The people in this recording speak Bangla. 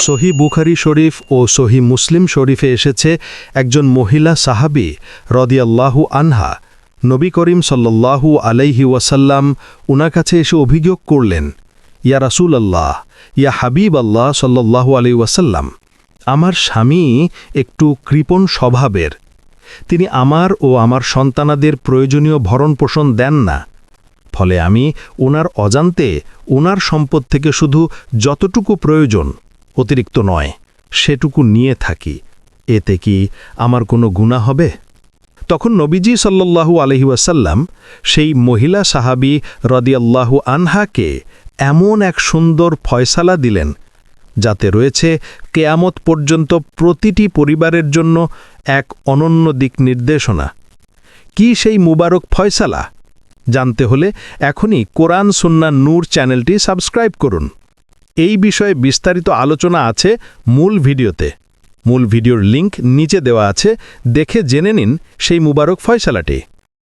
সহি বুখারি শরীফ ও সহি মুসলিম শরীফে এসেছে একজন মহিলা সাহাবি রদিয়াল্লাহু আনহা। নবী করিম সাল্লাল্লাহু আলাইহি ওয়াসাল্লাম উনার কাছে এসে অভিযোগ করলেন, ইয়া রাসূল আল্লাহ ইয়া হাবিব আল্লাহ সাল্লাল্লাহু আলাই ওয়াসাল্লাম, আমার স্বামী একটু কৃপণ স্বভাবের। তিনি আমার ও আমার সন্তানাদের প্রয়োজনীয় ভরণপোষণ দেন না। ফলে আমি ওনার অজান্তে ওনার সম্পদ থেকে শুধু যতটুকু প্রয়োজন অতিরিক্ত নয়, সেটুকু নিয়ে থাকি। এতে কি আমার কোনো গুণা হবে? তখন নবীজি সাল্লাল্লাহু আলহি ওয়াসাল্লাম সেই মহিলা সাহাবি রদিয়াল্লাহু আনহাকে এমন এক সুন্দর ফয়সালা দিলেন, যাতে রয়েছে কেয়ামত পর্যন্ত প্রতিটি পরিবারের জন্য এক অনন্য দিক নির্দেশনা। কি সেই মুবারক ফয়সালা? জানতে হলে এখনই কোরআন সুন্না নূর চ্যানেলটি সাবস্ক্রাইব করুন। এই বিষয়ে বিস্তারিত আলোচনা আছে মূল ভিডিওতে। মূল ভিডিওর লিংক নিচে দেওয়া আছে। দেখে জেনে নিন সেই মুবারক ফয়সালাটি।